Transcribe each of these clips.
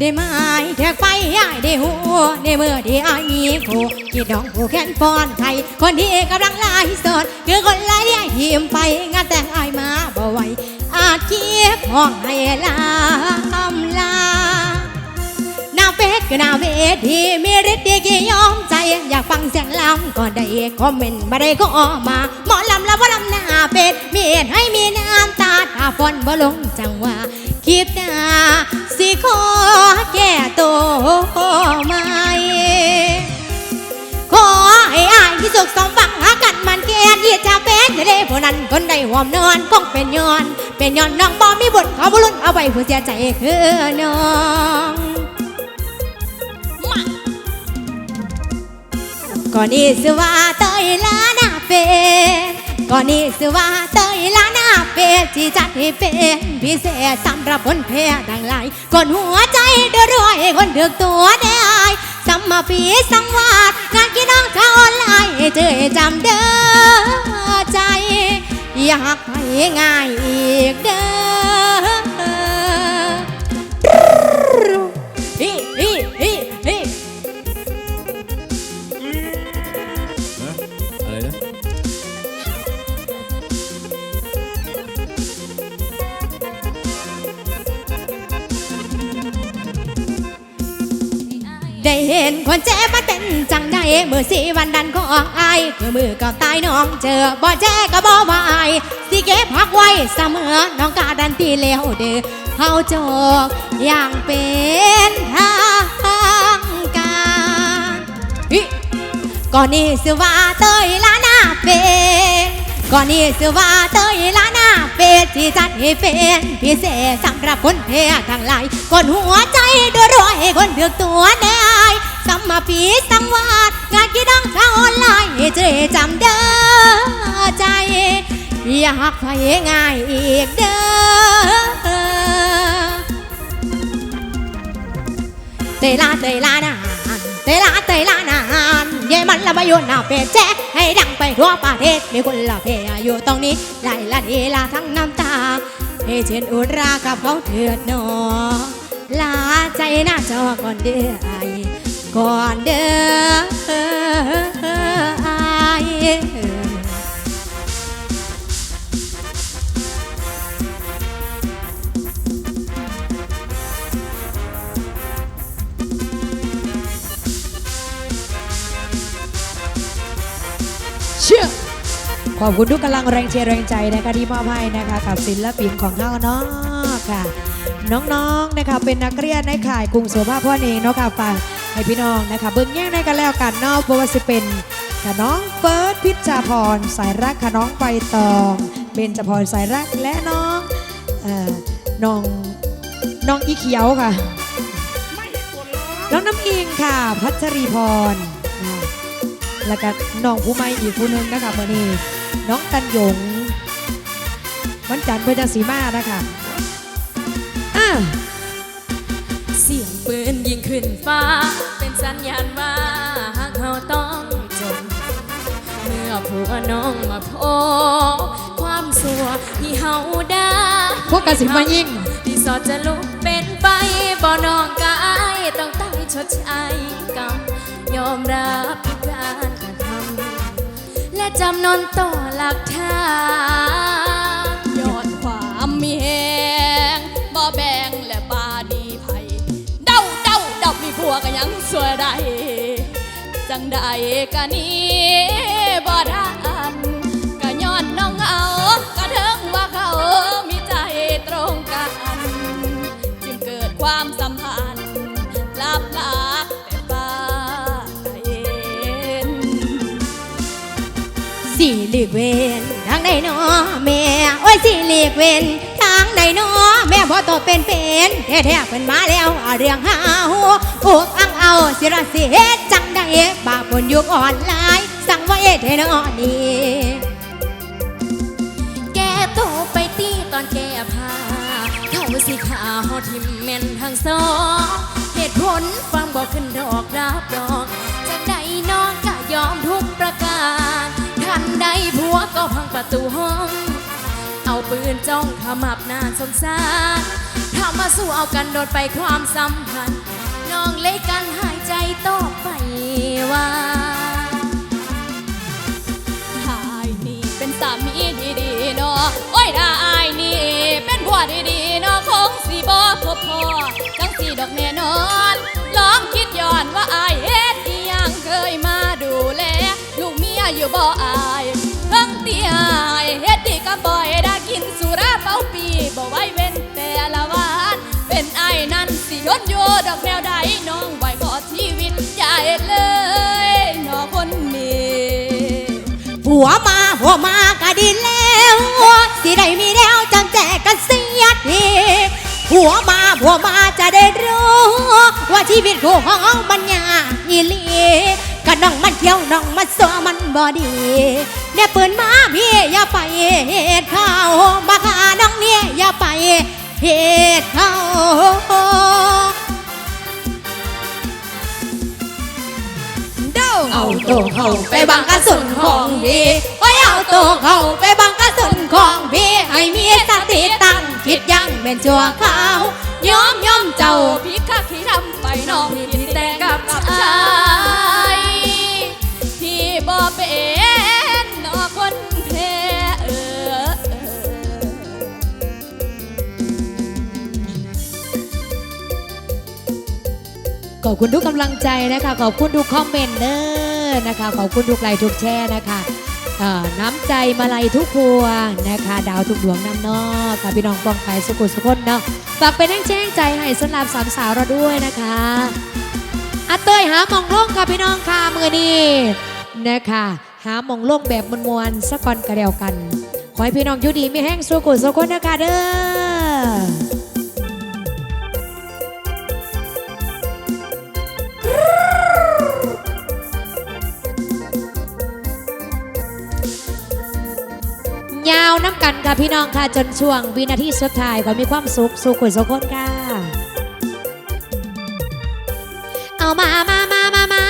ได้ไหมแทกไปยายได้หัวในเมื่อที่อายมีคู่ที่ดองผู้แค้นฟอนไทยคนที่กำลังลายสดคือคนไล่ทีมไปงานแต่งอายมาบ่ไหวอาเคียบห้องให้ลาคำลาหน้าเฟซก็หน้าเวทีมีฤทธิ์ดีกี่ยอมใจ อยากฟังเสียงลำก็ได้คอมเมนต์มาได้ก็ออกมาหมอลำแล้วว่าลำหน้าเป็ดมีเหตุให้มีน้ำตาถ้าฝนบ่ลงจังหวะคิดหน้า สิขอแก้ตัวใหม่ขอให้อายที่สุขสมบังหากันมันแก่ยีดจะเป็นจะได้ผู้นั้นคนใดหวมนอนคงเป็นย้อน เป็นย้อนน้องบ่มีบุญเขาบุรุษเอาไว้ผู้เสียใจคือน้องก่อนนี้สิว่าเตยลาหน้าเป็นก่อนนี้สิว่าเตยลาหน้า เป็นที่จัดให้เป็นพิเศษสำหรับคนแพ้ทั้งหลก่อนหัวใจเดือดร้อยคนเดือกตัวได้สัมมาปีสังวาสงานกี่น้องทาออนไลน์เจอจำเด้อใจ อยากไปง่ายอีกเด้อ เห็นคนเจ็บมันเป็นจังใดเมื่อสีวันดันของอายคือมือก็ตายน้องเจอบ่แจ้ก็บ่วายสิเก็บพักไว้เสมอน้องกาดันที่เลวเด้อเฮาจกอย่างเป็นทางการก่อนนี้สิว่าเตยลาหน้าเป็น ก่อนนี้สิว่าเตยลาหน้าเป็นที่จัดให้เป็นพิเศษสำหรับคนแพ้ทั้งหลายคนหัวใจดือดร้อยคนเดือดตัวได้สัมาปีสังวาสงานกีดังทางออนไลน์เจอจำเด้อใจ อยากไปง่ายอีกเด้อเตยลาเตยลานานเตยลาเตยลานาน เย่มันละมาอยู่หน้าเป็ดแจ๊กให้ดังไปทั่วประเทศ มีคนละเพยอยู่ตรงนี้ไล่ละดีลาทั้งน้ำตาเพจเชนอุรากับเขาเถือดหนอลาใจหน้าจอก่อนเด้อไอก่อนเด้อไอ ขอบคุณทุกกำลังแรงเชียร์แรงใจนะคะที่มอบให้นะคะกับศิลปินของเราเนาะค่ะ น้องๆนะคะเป็นนักเรียนในข่ายกรุงโสภาพรเองเนาะค่ะฝากให้พี่น้องนะคะเบิ้งแย่งในกันแล้วกันเนาะเพราะว่าสิเป็นค่ะน้องเฟิร์สพิชจาพรสายรักค่ะน้องใบตองเบนจพรสายรักและน้องเอ่อน้องน้องอีเขียวค่ะน้องน้ำอิงค่ะ พัชรีพรแล้วก็น้องผู้ใหม่อีกผู้หนึงนะคะเมื่อนี้ น้องตันหยง วันจันทร์เพื่อจะสีมานะคะอ่าเสียงปืนยิงขึ้นฟ้า เป็นสัญญาณว่าเขาต้องจบเมื่อผัวน้องมาพบความสัวที่เฮาได้พวกกสิมายิ่งที่สอดจะลุกเป็นไปบ่น้องกายต้องตายชดใช้กรรมยอมรับทุกการกระทำ และจำนนต่อหลักฐานยอดความมีแหงบ่แบ่งและบาดีไผเดาเดาเดามีผัวก็ยังสวยได้จังใดกะนี้บ่ได้ ลีกเวนทางใดนอแม่โอ้ยสี่หลีกเวนทางใดนอแม่พ่อโตเป็นเป็นแท้แท้ๆเป็นมาแล้วเรื่องหาหัวอุกอังเอาสิระสิเฮ็ดจังใดบาปบนยุคออนไลน์สั่งไว้เทนอนี่แกโตไปตีตอนแกพาเขาสิขาหอทิมเมนทั้งสองเหตุผลฟังบอกขึ้นดอกรับดอกจากใดน้องก็ยอมทุกประการ ใดผัวก็พังประตูห้อง เอาปืนจ้องขมับหน้าสงสารทเข้ามาสู่เอากันโดดไปความสัมพันธ์น้องเล็กกันหายใจต่อไปว่าอายนี่เป็นสามีดีๆเนาะโอ้ยถ้าอายนี่เป็นผัวดีๆเนาะคงสิบ่พบพอจังสีดอกแน่นอนลองคิดย้อนว่าอายเฮ็ดอี อยู่บ่อายทั้งเตียยเฮ็ดดีก็บ่อยได้กินสุราเป้าปีบ่ไว้เว้นแต่ละวันเป็นไอ้ายนั่นสิยนอยู่ดอกแนวใดน้องไว้ขอชีวิตอย่าเฮ็ดเลยเนอคนนี้ผัวมาผัวมาก็ดีแล้วสิได้มีแล้วจังแจกกันเสียทีผัวมาผัวมาจะได้รู้ ว่าชีวิตของเรามันยากอีหลี ก็น้องมันเที่ยวน้องมันสัวมันบ่ดีเนี่ยปืนมาพี่อย่าไปเหตุเขามาฆ่าน้องเนี่ยอย่าไปเหตุเขาเอาตัวเขาไปบังกระสุนของพี่โอ้ยเอาตัวเขาไปบังกระสุนของพี่ให้มีสติตั้งคิดยังเป็นชั่วเขาวยอมยอมเจ้าพี่ข้าขี้ทำไปน้องพี่แต่กับชา ขอบคุณทุกกำลังใจนะคะ ขอบคุณทุกคอมเมนต์เด้อนะคะ ขอบคุณทุกไลค์ทุกแชร์นะคะน้ำใจมาลัยทุกพวงนะคะ ดาวทุกดวงน้ำนอกค่ะพี่น้องปองไปสุขุสุขนเนาะฝากเป็นแรงแจ้งใจให้สำหรับสามสาวเราด้วยนะคะอาเตยหาหมองโล่งค่ะพี่น้องค่ะมือนี้นะคะ หาหมองโล่งแบบมวลๆสักก่อนกระเดียวกัน ขอให้พี่น้องอยู่ดีมีแห้งสุขุสุขนนะคะเด้อ ยาวน้ำกันค่ะพี่น้องค่ะจนช่วงวินาทีสุดท้ายก็มีความสุขสุขขุยสุขคนค่ะ เอามามามามามา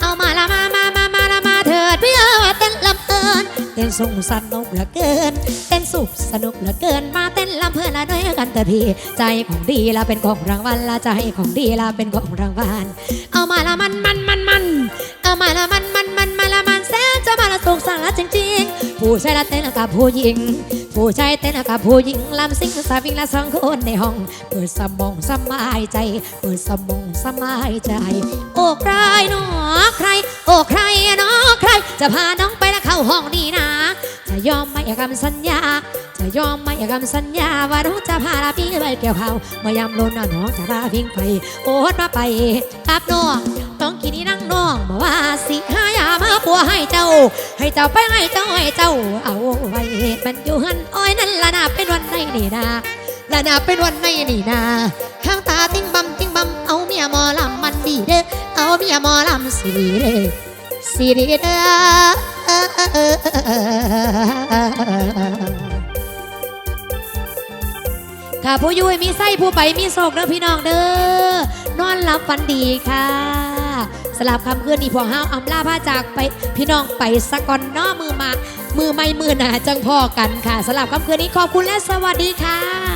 เอามาละมามามามาละมาเถิดพี่เออเต้นลำเอิญเต้นส่งสนุกเหลือเกิน เต้นสุขสนุกเหลือเกิน มาเต้นลำเพลินละด้วยกันแต่พี่ ใจของดีละเป็นของรางวัลละใจของดีละเป็นของรางวัล เอามาละมันมันมันมัน เอามาละมันมัน แสนจะมาละสุขสันต์ละจริงผู้ชายละเต้นกับผู้หญิง ผู้ชายเต้นกับผู้หญิงลำซิงสาวิงละสองคนในห้อง เปิดสมองสมายใจ เปิดสมองสมายใจ โอ้ใครหนอใคร โอ้ใครหนอใคร จะพาน้องไปละเข้าห้องนี่นะ จะยอมไหม่คำสัญญาจะยอมไหม่คำสัญญาว่าน้องจะพาลาพี่ไปเกี่ยวเขาเมื่อยามลนน้องจะพาพิงไป โอ้ดมาไปกับน้อง องกินนี่นั่งน้องบอกว่าสิหายามาปัวให้เจ้า ให้เจ้าไปให้เจ้าให้เจ้า เอาไว้มันอยู่หันอ้อยนั่นละนาเป็นวันไหนนี่นาละนาเป็นวันไหนนี่นาข้างตาติ้งบำติ้งบำเอาเมียมอลำมันดีเด้อเอาเมียมอลำสีเด้อสีเด้อค่ะผู้ยุ้ยมีไส้ผู้ไปมีโศกเด้อพี่น้องเด้อนอนหลับฝันดีค่ะ สลับคำคืนนี้พวกห้าวอำลาผ้าจากไปพี่น้องไปสะก่อนน้อมือมา มือไม่มือหนาจังพอกันค่ะสลับคำคืนนี้ขอบคุณและสวัสดีค่ะ